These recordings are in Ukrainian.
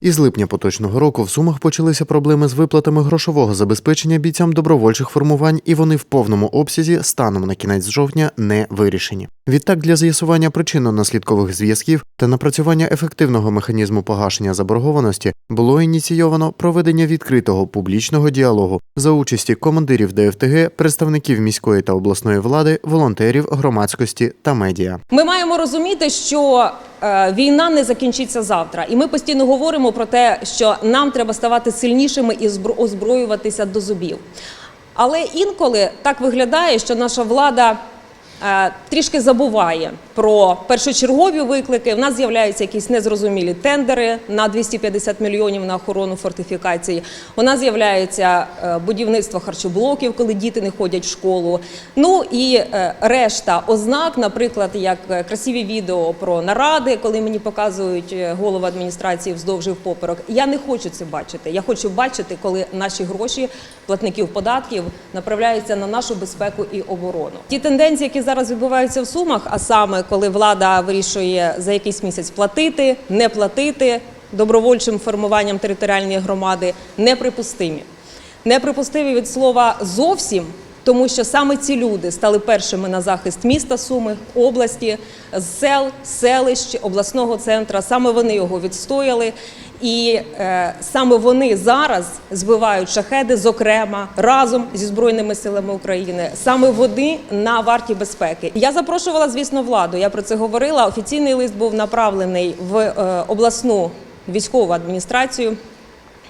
Із липня поточного року в Сумах почалися проблеми з виплатами грошового забезпечення бійцям добровольчих формувань, і вони в повному обсязі станом на кінець жовтня не вирішені. Відтак, для з'ясування причинно-наслідкових зв'язків та напрацювання ефективного механізму погашення заборгованості було ініційовано проведення відкритого публічного діалогу за участі командирів ДФТГ, представників міської та обласної влади, волонтерів, громадськості та медіа. Ми маємо розуміти, що е, війна не закінчиться завтра, і ми постійно говоримо про те, що нам треба ставати сильнішими і збро- озброюватися до зубів. Але інколи так виглядає, що наша влада трішки забуває про першочергові виклики. В нас з'являються якісь незрозумілі тендери на 250 мільйонів на охорону фортифікацій. У нас з'являється е, будівництво харчоблоків, коли діти не ходять в школу. Ну і е, решта ознак, наприклад, як е, красиві відео про наради, коли мені показують е, голову адміністрації вздовж і впоперек. Я не хочу це бачити. Я хочу бачити, коли наші гроші платників податків направляються на нашу безпеку і оборону. Ті тенденції, які зараз відбуваються в сумах, а саме коли влада вирішує за якийсь місяць платити, не платити добровольчим формуванням територіальної громади, неприпустимі. Неприпустимі від слова зовсім, тому що саме ці люди стали першими на захист міста Суми, області, сел, селищ, обласного центра. Саме вони його відстояли. І е, саме вони зараз збивають шахеди, зокрема разом зі збройними силами України. Саме вони на варті безпеки. Я запрошувала, звісно, владу. Я про це говорила. Офіційний лист був направлений в е, обласну військову адміністрацію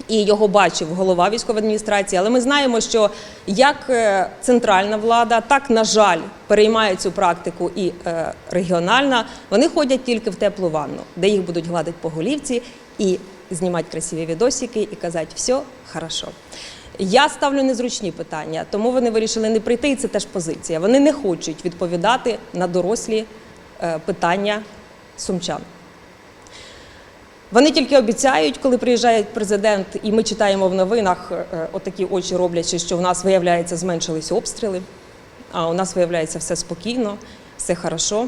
і його бачив голова військової адміністрації. Але ми знаємо, що як е, центральна влада, так на жаль, переймає цю практику і е, регіональна. Вони ходять тільки в теплу ванну, де їх будуть гладити по голівці і знімати красиві відосики і казати все хорошо. Я ставлю незручні питання, тому вони вирішили не прийти, і це теж позиція. Вони не хочуть відповідати на дорослі е, питання сумчан. Вони тільки обіцяють, коли приїжджає президент, і ми читаємо в новинах е, отакі очі роблячи, що в нас виявляється зменшились обстріли, а у нас виявляється все спокійно, все хорошо.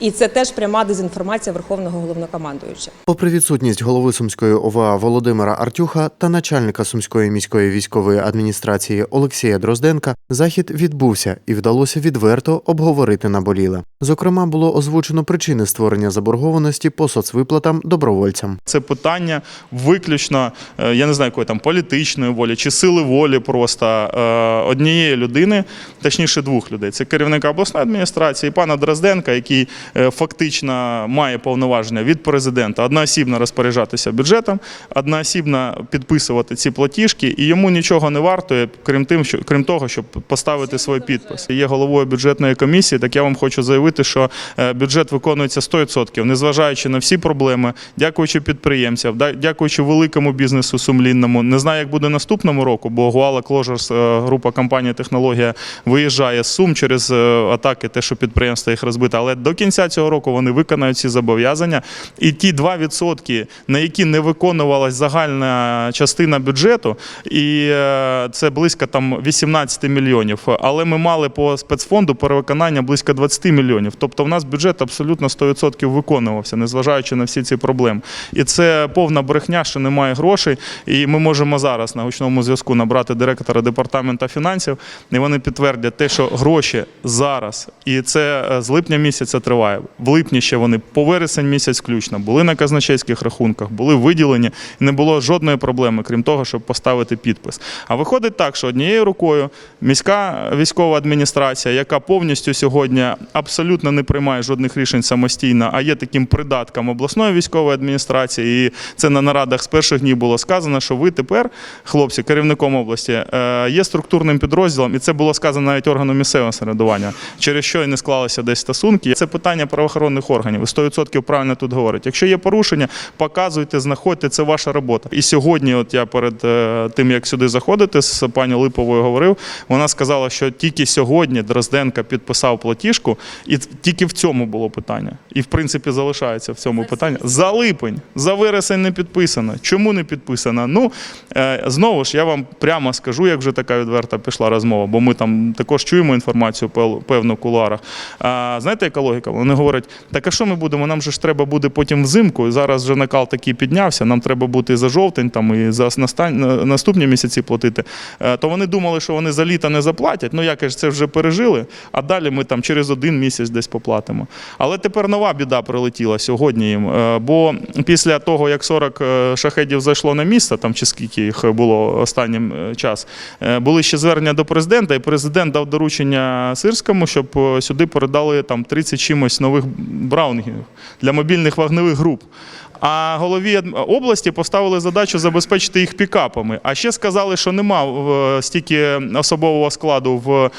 І це теж пряма дезінформація Верховного головнокомандуюча. Попри відсутність голови Сумської ОВА Володимира Артюха та начальника Сумської міської військової адміністрації Олексія Дрозденка, захід відбувся і вдалося відверто обговорити наболіле. Зокрема, було озвучено причини створення заборгованості по соцвиплатам добровольцям. Це питання виключно, е, я не знаю, якої там політичної волі чи сили волі просто е, однієї людини, точніше двох людей. Це керівника обласної адміністрації, пана Дрозденка, який фактично має повноваження від президента одноосібно розпоряджатися бюджетом, одноосібно підписувати ці платіжки, і йому нічого не вартує, крім тим, що крім того, щоб поставити свій підпис. Є головою бюджетної комісії. Так я вам хочу заявити, що е, бюджет виконується 100%, незважаючи на всі проблеми, дякуючи підприємцям, дякуючи великому бізнесу сумлінному. Не знаю, як буде наступному року, бо Гуала е, група компанії Технологія виїжджає з Сум через е, атаки, те, що підприємство їх розбите. Але до кінця цього року вони виконають ці зобов'язання. І ті 2%, на які не виконувалась загальна частина бюджету, і е, це близько там 18 мільйонів. Але ми мали по спецфонду перевиконання близько 20 мільйонів. Тобто в нас бюджет абсолютно 100% виконувався, незважаючи на всі ці проблеми. І це повна брехня, що немає грошей. І ми можемо зараз на гучному зв'язку набрати директора департаменту фінансів, і вони підтвердять те, що гроші зараз, і це е, з липня місяця триває. В липні ще вони по вересень місяць включно були на казначейських рахунках, були виділені, і не було жодної проблеми, крім того, щоб поставити підпис. А виходить так, що однією рукою міська військова адміністрація, яка повністю сьогодні абсолютно не приймає жодних рішень самостійно, а є таким придатком обласної військової адміністрації. І це на нарадах з перших днів було сказано, що ви тепер, хлопці, керівником області, е, є структурним підрозділом, і це було сказано навіть органу місцевого самоврядування, через що і не склалися десь стосунки. Це питання правоохоронних органів. Ви 100% правильно тут говорите. Якщо є порушення, показуйте, знаходьте, це ваша робота. І сьогодні, от я перед е, тим, як сюди заходити, з пані Липовою говорив, вона сказала, що тільки сьогодні Дрозденка підписав платіжку, і тільки в цьому було питання. І в принципі залишається в цьому питання. За липень, за вересень не підписано. Чому не підписано? Ну е, знову ж я вам прямо скажу, як вже така відверта пішла розмова, бо ми там також чуємо інформацію певну в кулуарах. А, знаєте, яка логіка? Вони говорять, так а що ми будемо? Нам же ж треба буде потім взимку. Зараз вже накал такий піднявся. Нам треба бути за жовтень, там і за наступні місяці платити. Е, То вони думали, що вони за літо не заплатять. Ну як ж це вже пережили, а далі ми там через один місяць десь поплатимо. Але тепер нова біда прилетіла сьогодні їм. Е, Бо після того, як 40 е, шахедів зайшло на місце, там чи скільки їх було останнім час, були ще звернення до президента, і президент дав доручення Сирському, щоб сюди передали там 30 чимось нових браунгів для мобільних вогневих груп. А голові області поставили задачу забезпечити їх пікапами. А ще сказали, що нема стільки особового складу в, е,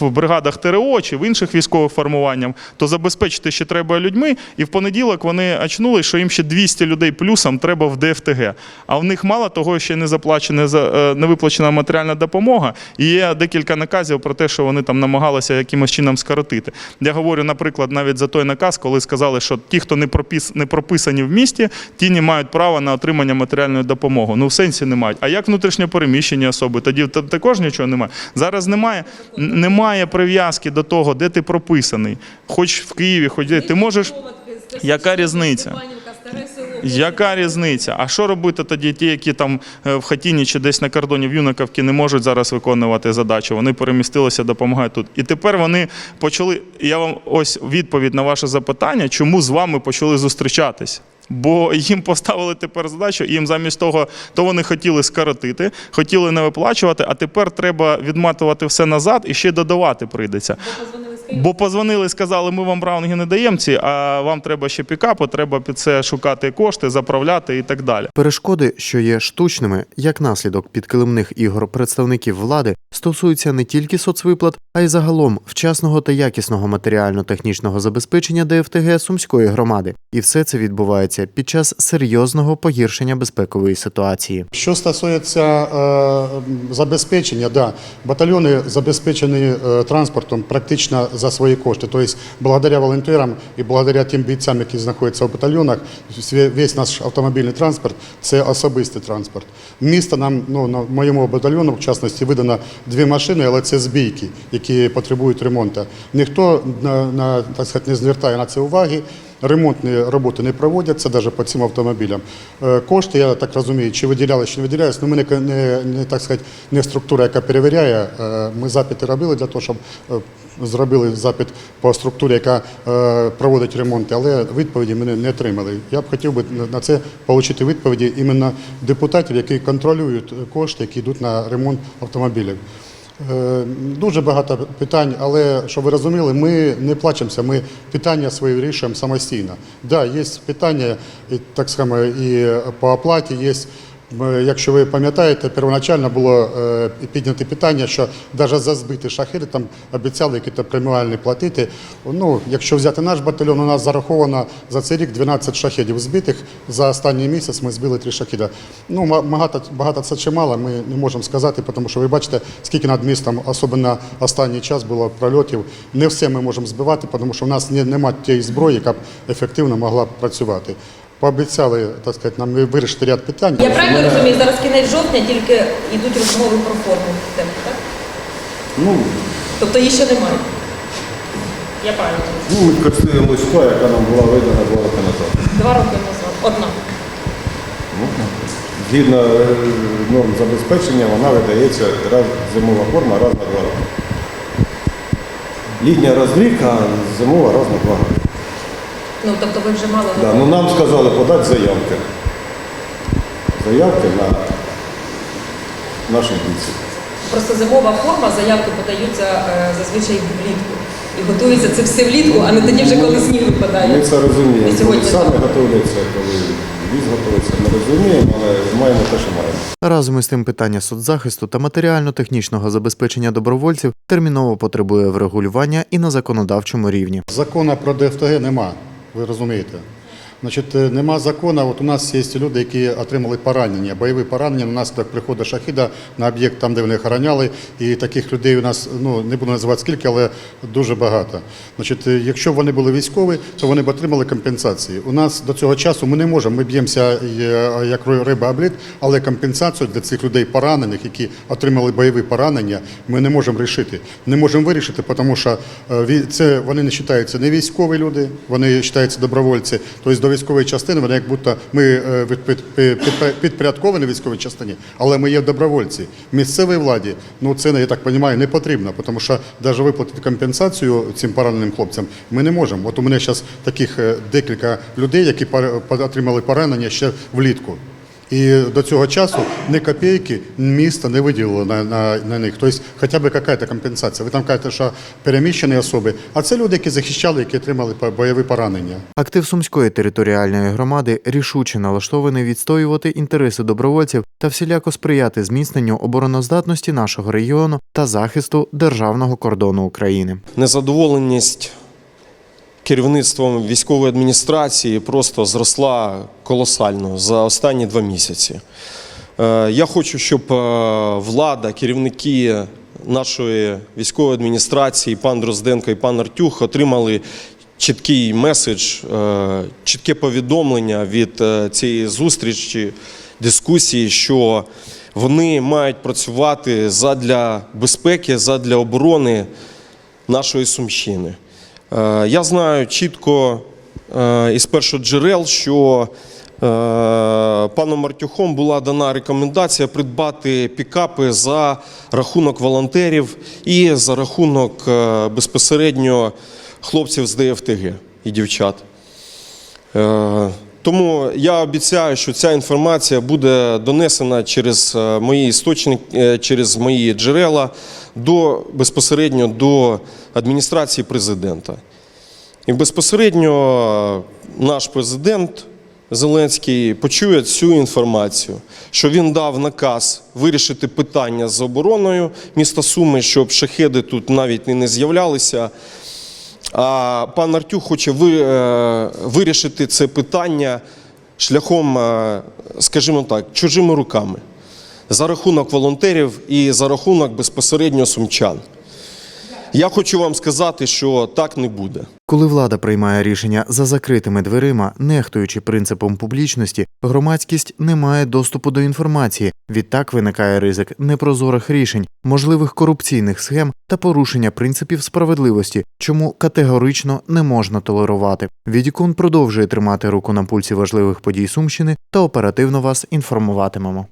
в бригадах ТРО чи в інших військових формуваннях, то забезпечити ще треба людьми. І в понеділок вони очнули, що їм ще 200 людей плюсом треба в ДФТГ. А в них мало того, ще не заплачена е, не виплачена матеріальна допомога. І є декілька наказів про те, що вони там намагалися якимось чином скоротити. Я говорю, наприклад, навіть за той наказ, коли сказали, що ті, хто не пропіс не прописані в місті, ті не мають права на отримання матеріальної допомоги. Ну в сенсі не мають. А як внутрішньо переміщені особи? Тоді та- також нічого немає. Зараз немає, немає прив'язки до того, де ти прописаний. Хоч в Києві, хоч де ти можеш. Яка різниця? Яка різниця? А що робити тоді ті, які там е, в хатіні чи десь на кордоні в Юнаковці не можуть зараз виконувати задачу? Вони перемістилися, допомагають тут. І тепер вони почали. Я вам ось відповідь на ваше запитання, чому з вами почали зустрічатись. Бо їм поставили тепер задачу, і їм замість того, то вони хотіли скоротити, хотіли не виплачувати, а тепер треба відматувати все назад і ще додавати прийдеться. Бо позвонили, сказали, ми вам браунги не даємо ці, а вам треба ще пікапу, треба під це шукати кошти, заправляти і так далі. Перешкоди, що є штучними, як наслідок підкилимних ігор представників влади, стосуються не тільки соцвиплат, а й загалом вчасного та якісного матеріально-технічного забезпечення ДФТГ Сумської громади. І все це відбувається під час серйозного погіршення безпекової ситуації. Що стосується е, забезпечення, да, батальйони забезпечені е, транспортом практично за свої кошти. Тобто, благодаря волонтерам і благодаря тим бійцям, які знаходяться в батальйонах, весь наш автомобільний транспорт це особистий транспорт. Місто нам, ну, на моєму батальйону, в частності, видано дві машини, але це збійки, які потребують ремонту. Ніхто на, на, так сказати, не звертає на це уваги. Ремонтні роботи не проводяться навіть по цим автомобілям. Е, Кошти, я так розумію, чи виділяли, чи не виділялись, ну ми не, не, не так сказати, не структура, яка перевіряє. Е, Ми запити робили для того, щоб е, зробили запит по структурі, яка е, проводить ремонти, але відповіді ми не, отримали. Я б хотів би на це отримати відповіді іменно депутатів, які контролюють кошти, які йдуть на ремонт автомобілів. Е, Дуже багато питань, але щоб ви розуміли, ми не плачемося, ми питання свої вирішуємо самостійно. Да, є питання, так само, і по оплаті є. Якщо ви пам'ятаєте, первоначально було е, підняте питання, що навіть за збиті шахеди там обіцяли якісь преміальні платити. Ну, якщо взяти наш батальйон, у нас зараховано за цей рік 12 шахедів збитих. За останній місяць ми збили 3 шахеда. Ну, багато, багато це чи мало, ми не можемо сказати, тому що ви бачите, скільки над містом, особливо останній час було прольотів. Не все ми можемо збивати, тому що в нас не- немає тієї зброї, яка б ефективно могла б працювати. Пообіцяли, так сказати, нам вирішити ряд питань. Я правильно розумію, зараз кінець жовтня тільки йдуть розмови про форму так? Ну, Тобто її ще немає. Я правильно розумію. ну, ми користуємось тою, яка нам була видана два роки назад. Два роки назад. Одна. Згідно е, норм забезпечення, вона видається раз зимова форма, раз на два роки. Літня раз в рік, а зимова раз на два роки. Ну тобто ви вже мали Да, ну нам сказали подати заявки. Заявки на наших бійців. Просто зимова форма, заявки подаються е, зазвичай влітку. І готується це все влітку, а не тоді вже коли сніг випадає. Ми це розуміємо. І сьогодні Коли самі так. готуються, коли віз готується, ми розуміємо, але маємо те, що маємо. Разом із тим питання соцзахисту та матеріально-технічного забезпечення добровольців терміново потребує врегулювання і на законодавчому рівні. Закону про ДФТГ нема, ви розумієте. Значить, е, нема закону. От у нас є люди, які отримали поранення, бойові поранення внаслідок приходу шахіда на об'єкт, там, де вони охороняли. І таких людей у нас ну не буду називати скільки, але дуже багато. Значить, е, якщо б вони були військові, то вони б отримали компенсації. У нас до цього часу ми не можемо. Ми б'ємося е, як риба обліт, але компенсацію для цих людей поранених, які отримали бойові поранення, ми не можемо рішити. Не можемо вирішити, тому що це вони не вважаються не військові люди, вони вважаються добровольці. Тобто військової частини вони як будто ми е, підпорядковані військовій частині, але ми є добровольці. Місцевій владі, ну це я так розумію, не потрібно, тому що навіть виплатити компенсацію цим пораненим хлопцям ми не можемо. От у мене зараз таких е, декілька людей, які отримали поранення ще влітку. І до цього часу ні копійки місто не виділило на, на, на них. Тобто хоча б якась компенсація. Ви там кажете, що переміщені особи, а це люди, які захищали, які отримали по- бойові поранення. Актив Сумської територіальної громади рішуче налаштований відстоювати інтереси добровольців та всіляко сприяти зміцненню обороноздатності нашого регіону та захисту державного кордону України. Незадоволеність керівництвом військової адміністрації просто зросла колосально за останні два місяці. Е, Я хочу, щоб е, влада, керівники нашої військової адміністрації, пан Дрозденко і пан Артюх, отримали чіткий меседж, е, чітке повідомлення від цієї зустрічі, дискусії, що вони мають працювати задля безпеки, задля оборони нашої Сумщини. Е, Я знаю чітко із перших джерел, що е, паном Мартюхом була дана рекомендація придбати пікапи за рахунок волонтерів і за рахунок е, безпосередньо хлопців з ДФТГ і дівчат. Тому я обіцяю, що ця інформація буде донесена через е, мої істочники, е, через мої джерела до безпосередньо до адміністрації президента. І безпосередньо е, наш президент Зеленський почує цю інформацію, що він дав наказ вирішити питання з обороною міста Суми, щоб шахеди тут навіть не з'являлися. А пан Артюх хоче е, вирішити це питання шляхом, е, скажімо так, чужими руками за рахунок волонтерів і за рахунок безпосередньо сумчан. Я хочу вам сказати, що так не буде. Коли влада приймає рішення за закритими дверима, нехтуючи принципом публічності, громадськість не має доступу до інформації. Відтак виникає ризик непрозорих рішень, можливих корупційних схем та порушення принципів справедливості, чому категорично не можна толерувати. Відікон продовжує тримати руку на пульсі важливих подій Сумщини та оперативно вас інформуватимемо.